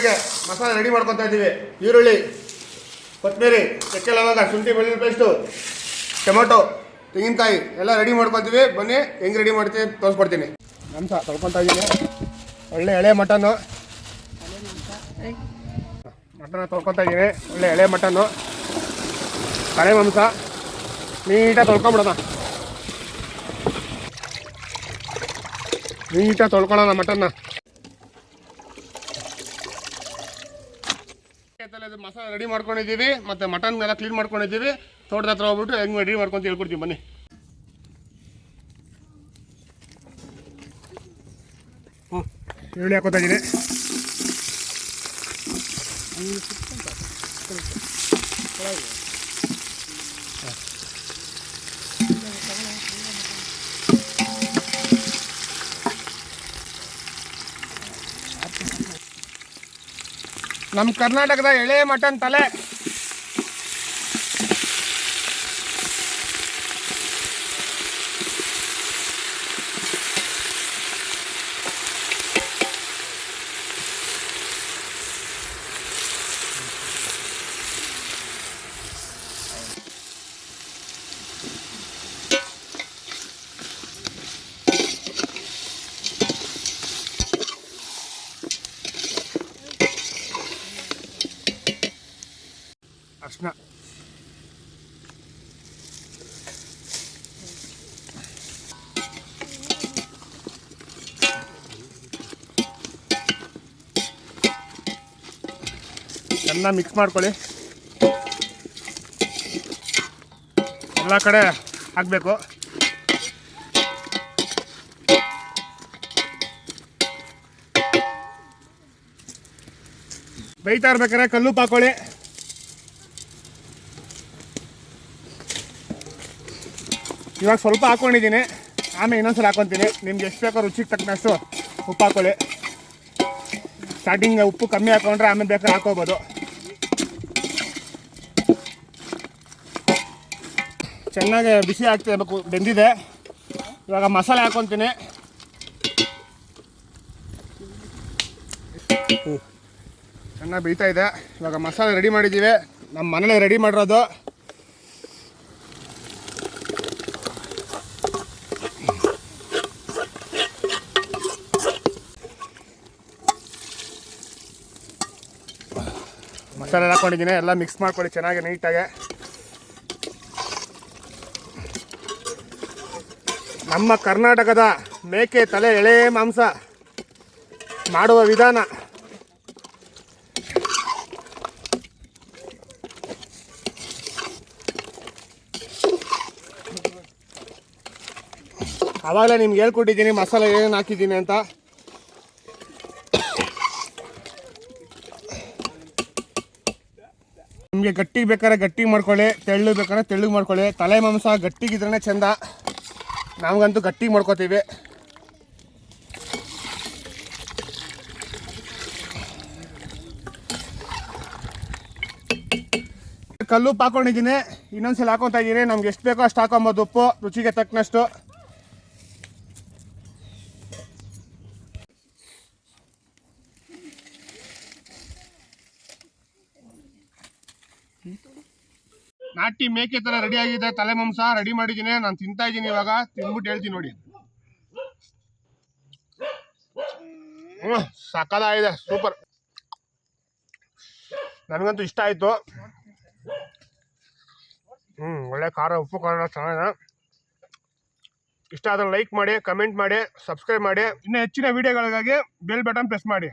ನೀಟಾಗಿ ಮಸಾಲೆ ರೆಡಿ ಮಾಡ್ಕೊತಾ ಇದ್ದೀವಿ. ಈರುಳ್ಳಿ ಕೊತ್ತಂಬರಿ ಚಕ್ಕೆ ಲವಂಗ, ಶುಂಠಿ, ಬೆಳ್ಳುಳ್ಳಿ ಪೇಸ್ಟು ಟೊಮೊಟೊ, ತೆಂಗಿನಕಾಯಿ ಎಲ್ಲ ರೆಡಿ ಮಾಡ್ಕೊತೀವಿ. ಬನ್ನಿ, ಹೆಂಗೆ ರೆಡಿ ಮಾಡ್ತೀವಿ ತೋರಿಸ್ಕೊಡ್ತೀನಿ. ಮಾಂಸ ತೊಳ್ಕೊತಾ ಇದ್ದೀನಿ. ಒಳ್ಳೆ ಎಳೆ ಮಟನ್ನು ಮಟನ್ನ ತೊಳ್ಕೊತಾ ಇದ್ದೀನಿ. ಒಳ್ಳೆ ಎಳೆ ಮಟನ್ನು ಕಳೆ ಮಾಂಸ. ನೀಟಾಗಿ ತೊಳ್ಕೊಂಬಿಡೋಣ. ನೀಟಾಗಿ ತೊಳ್ಕೊಳ್ಳೋಣ ಮಟನ್ನ. ಮಸಾಲೆ ರೆಡಿ ಮಾಡ್ಕೊಂಡಿದ್ದೀವಿ ಮತ್ತೆ ಮಟನ್ ಎಲ್ಲ ಕ್ಲೀನ್ ಮಾಡ್ಕೊಂಡಿದ್ದೀವಿ. ತೋಟದ ಹತ್ರ ಹೋಗ್ಬಿಟ್ಟು ಹೆಂಗೆ ರೆಡಿ ಮಾಡ್ಕೊಂತ ಹೇಳ್ಕೊಡ್ತೀವಿ ಬನ್ನಿ. ಹಾಂ ಈರುಳ್ಳಿ ಹಾಕೋತಾ ಇದ್ದೀನಿ. ನಮ್ಮ ಕರ್ನಾಟಕದ ಎಳೆ ಮಟನ್ ತಲೆ. ಚೆನ್ನಾಗಿ ಮಿಕ್ಸ್ ಮಾಡ್ಕೊಳ್ಳಿ. ಎಲ್ಲ ಕಡೆ ಹಾಕಬೇಕು. ಬೇಯ್ತಾ ಇರ್ಬೇಕಾರೆ ಕಲ್ಲು ಹಾಕೊಳ್ಳಿ. ಇವಾಗ ಸ್ವಲ್ಪ ಹಾಕೊಂಡಿದ್ದೀನಿ. ಆಮೇಲೆ ಇನ್ನೊಂದ್ಸಲ ಹಾಕೊತೀನಿ. ನಿಮ್ಗೆ ಎಷ್ಟು ಬೇಕೋ ರುಚಿಗೆ ತಕ್ಕನಷ್ಟು ಉಪ್ಪು ಹಾಕೊಳ್ಳಿ. ಸ್ಟಾರ್ಟಿಂಗ್ ಉಪ್ಪು ಕಮ್ಮಿ ಹಾಕೊಂಡ್ರೆ ಆಮೇಲೆ ಬೇಕಾದ್ರೆ ಹಾಕೋಬೋದು ಚೆನ್ನಾಗಿ ಬಿಸಿ ಆಗ್ತಿರಬೇಕು ಬೆಂದಿದೆ. ಇವಾಗ ಮಸಾಲೆ ಹಾಕೊತೀನಿ. ಚೆನ್ನಾಗಿ ಬೇಯ್ತಾ ಇದೆ. ಇವಾಗ ಮಸಾಲೆ ರೆಡಿ ಮಾಡಿದ್ದೀವಿ ನಮ್ಮ ಮನೇಲಿ ರೆಡಿ ಮಾಡಿರೋದು. ಮಸಾಲೆ ಹಾಕೊಂಡಿದ್ದೀನಿ. ಎಲ್ಲ ಮಿಕ್ಸ್ ಮಾಡ್ಕೊಳ್ಳಿ ಚೆನ್ನಾಗಿ ನೀಟಾಗಿ. ನಮ್ಮ ಕರ್ನಾಟಕದ ಮೇಕೆ ತಲೆ ಎಳೆ ಮಾಂಸ ಮಾಡುವ ವಿಧಾನ. ಆವಾಗಲೇ ನಿಮ್ಗೆ ಹೇಳ್ಕೊಟ್ಟಿದ್ದೀನಿ, ಮಸಾಲೆ ಏನು ಹಾಕಿದ್ದೀನಿ ಅಂತ. ನಿಮಗೆ ಗಟ್ಟಿಗೆ ಬೇಕಾದ್ರೆ ಗಟ್ಟಿ ಮಾಡ್ಕೊಳ್ಳಿ, ತೆಳ್ಳು ಬೇಕಾದ್ರೆ ತೆಳ್ಳಗೆ ಮಾಡ್ಕೊಳ್ಳಿ. ತಲೆ ಮಾಂಸ ಗಟ್ಟಿಗಿದ್ರೆ ಚಂದ. ನಮಗಂತೂ ಗಟ್ಟಿ ಮಾಡ್ಕೋತೀವಿ. ಕಲ್ಲು ಹಾಕೊಂಡಿದ್ದೀನಿ ಇನ್ನೊಂದ್ಸಲ ಹಾಕೊತಾ ಇದ್ದೀನಿ ನಮ್ಗೆ ಎಷ್ಟು ಬೇಕೋ ಅಷ್ಟು ಹಾಕೊಂಬೋದು ಉಪ್ಪು. ರುಚಿಗೆ ತಕ್ಕನಷ್ಟು. ನಾಟಿ ಮೇಕೆ ತರ ರೆಡಿ ಆಗಿದೆ. ತಲೆ ಮಾಂಸ ರೆಡಿ ಮಾಡಿದ್ದೀನಿ. ನಾನು ತಿಂತಾ ಇದ್ದೀನಿ ಇವಾಗ. ತಿಂದ್ಬಿಟ್ಟು ಹೇಳ್ತೀನಿ ನೋಡಿ. ಹ್ಮ್ ಇದೆ ಸೂಪರ್ ನನಗಂತೂ ಇಷ್ಟ ಆಯಿತು. ಹ್ಞೂ ಒಳ್ಳೆ ಖಾರ, ಉಪ್ಪು ಖಾರ ಚೆನ್ನಾಗಿದೆ. ಇಷ್ಟ ಆದರೆ ಲೈಕ್ ಮಾಡಿ ಕಮೆಂಟ್ ಮಾಡಿ ಸಬ್ಸ್ಕ್ರೈಬ್ ಮಾಡಿ. ಇನ್ನೂ ಹೆಚ್ಚಿನ ವಿಡಿಯೋಗಳಿಗಾಗಿ ಬೆಲ್ ಬಟನ್ ಪ್ರೆಸ್ ಮಾಡಿ.